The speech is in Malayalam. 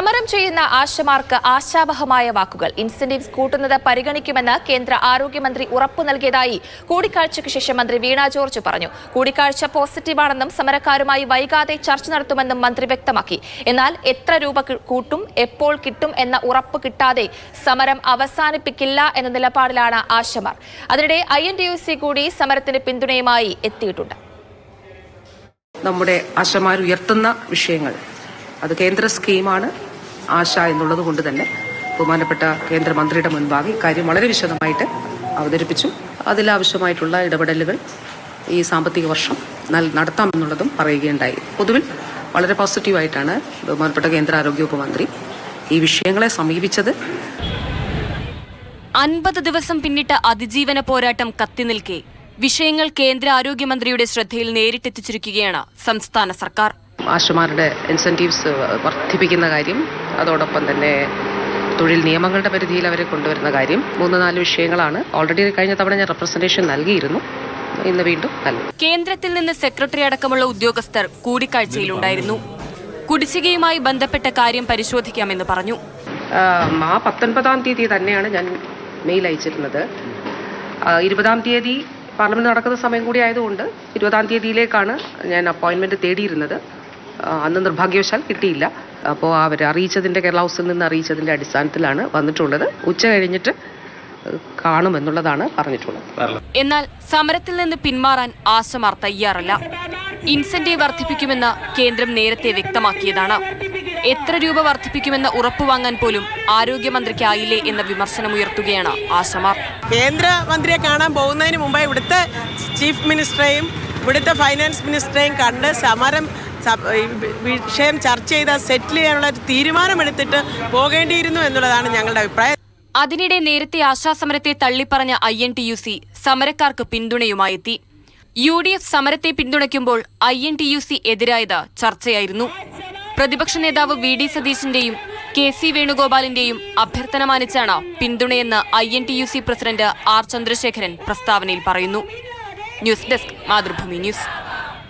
സമരം ചെയ്യുന്ന ആശമാർക്ക് ആശാവഹമായ വാക്കുകൾ. ഇൻസെന്റീവ്സ് കൂട്ടുന്നത് പരിഗണിക്കുമെന്ന് കേന്ദ്ര ആരോഗ്യമന്ത്രി ഉറപ്പു നൽകിയതായി കൂടിക്കാഴ്ചയ്ക്ക് ശേഷം മന്ത്രി വീണ ജോർജ് പറഞ്ഞു. കൂടിക്കാഴ്ച പോസിറ്റീവാണെന്നും സമരക്കാരുമായി വൈകാതെ ചർച്ച നടത്തുമെന്നും മന്ത്രി വ്യക്തമാക്കി. എന്നാൽ എത്ര രൂപ കൂട്ടും എപ്പോൾ കിട്ടും എന്ന ഉറപ്പ് കിട്ടാതെ സമരം അവസാനിപ്പിക്കില്ല എന്ന നിലപാടിലാണ് ആശമാർ. അതിനിടെ ഐ എൻ യു സി കൂടി സമരത്തിന് പിന്തുണയുമായി എത്തിയിട്ടുണ്ട്. നമ്മുടെ ആശമാർ ഉയർത്തുന്ന വിഷയങ്ങൾ. അത് കേന്ദ്ര സ്കീമാണ്. ആശ എന്നുള്ളത് കൊണ്ട് തന്നെ ബഹുമാനപ്പെട്ട കേന്ദ്രമന്ത്രിയുടെ മുൻപാകെ ഇക്കാര്യം വളരെ വിശദമായിട്ട് അവതരിപ്പിച്ചു. അതിലാവശ്യമായിട്ടുള്ള ഇടപെടലുകൾ ഈ സാമ്പത്തിക വർഷം നടത്താമെന്നുള്ളതും പറയുകയുണ്ടായി. പൊതുവിൽ വളരെ പോസിറ്റീവായിട്ടാണ് ബഹുമാനപ്പെട്ട കേന്ദ്ര ആരോഗ്യവകുപ്പ് മന്ത്രി ഈ വിഷയങ്ങളെ സമീപിച്ചത്. അൻപത് ദിവസം പിന്നിട്ട അതിജീവന പോരാട്ടം കത്തിനിൽക്കെ വിഷയങ്ങൾ കേന്ദ്ര ആരോഗ്യമന്ത്രിയുടെ ശ്രദ്ധയിൽ നേരിട്ടെത്തിച്ചിരിക്കുകയാണ് സംസ്ഥാന സർക്കാർ. ആശമാരുടെ ഇൻസെന്റീവ്സ് വർദ്ധിപ്പിക്കുന്ന കാര്യം അതോടൊപ്പം തന്നെ തൊഴിൽ നിയമങ്ങളുടെ പരിധിയിൽ അവരെ കൊണ്ടുവരുന്ന കാര്യം മൂന്ന് നാല് വിഷയങ്ങളാണ് ഓൾറെഡി കഴിഞ്ഞ തവണ ഞാൻ റെപ്രസെന്റേഷൻ നൽകിയിരുന്നു. ഇന്ന് വീണ്ടും നൽകും. കേന്ദ്രത്തിൽ നിന്ന് സെക്രട്ടറി അടക്കമുള്ള ഉദ്യോഗസ്ഥർ കൂടിക്കാഴ്ചയിലുണ്ടായിരുന്നു. കുടിശ്ശികയുമായി ബന്ധപ്പെട്ട കാര്യം പരിശോധിക്കാമെന്ന് പറഞ്ഞു. ആം, പത്തൊൻപതാം തീയതി തന്നെയാണ് ഞാൻ മെയിൽ അയച്ചിരുന്നത്. ഇരുപതാം തീയതി പാർലമെന്റ് നടക്കുന്ന സമയം കൂടി ആയതുകൊണ്ട് ഇരുപതാം തീയതിയിലേക്കാണ് ഞാൻ അപ്പോയിന്റ്മെന്റ് തേടിയിരുന്നത്. അന്ന് നിർഭാഗ്യവശാൽ കിട്ടിയില്ല. അപ്പോൾ അവർ അറിയിച്ചതിന്റെ കേരള ഹൗസിൽ നിന്ന് അറിയിച്ചതിന്റെ അടിസ്ഥാനത്തിലാണ് വന്നിട്ടുള്ളത്. ഉച്ച കഴിഞ്ഞിട്ട് കാണുമെന്നുള്ളതാണ് പറഞ്ഞിട്ടുള്ളത്. എന്നാൽ സമരത്തിൽ നിന്ന് പിന്മാറാൻ ആശമാർ തയ്യാറല്ല. ഇൻസെന്റീവ് വർദ്ധിപ്പിക്കുമെന്ന് കേന്ദ്രം നേരത്തെ വ്യക്തമാക്കിയതാണ്. എത്ര രൂപ വർദ്ധിപ്പിക്കുമെന്ന ഉറപ്പുവാങ്ങാൻ പോലും ആരോഗ്യമന്ത്രിക്കായില്ലേ എന്ന വിമർശനമുയർത്തുകയാണ് ആശമാർ. കേന്ദ്രമന്ത്രിയെ കാണാൻ പോകുന്നതിന് മുമ്പേ ഇവിടുത്തെ ചീഫ് മിനിസ്റ്ററെയും ഇവിടുത്തെ ഫൈനാൻസ് മിനിസ്റ്ററെയും കണ്ട് സമരം വിഷയം ചർച്ച ചെയ്ത് സെറ്റിൽ ചെയ്യാനുള്ള ഒരു തീരുമാനമെടുത്തിട്ട് പോകേണ്ടിയിരുന്നു എന്നുള്ളതാണ് ഞങ്ങളുടെ അഭിപ്രായം. അതിനിടെ നേരത്തെ ആശാസമരത്തെ തള്ളിപ്പറഞ്ഞ I N T U C സമരക്കാർക്ക് പിന്തുണയുമായെത്തി യു ഡി എഫ് സമരത്തെ പിന്തുണയ്ക്കുമ്പോൾ I N T U C എതിരായത് ചർച്ചയായിരുന്നു. പ്രതിപക്ഷ നേതാവ് വി ഡി സതീശിന്റെയും കെ സി വേണുഗോപാലിന്റെയും അഭ്യർത്ഥന മാനിച്ചാണ് പിന്തുണയെന്ന് I N T U C president R Chandrasekharan പ്രസ്താവനയിൽ പറയുന്നു. News desk Mathrubhumi news.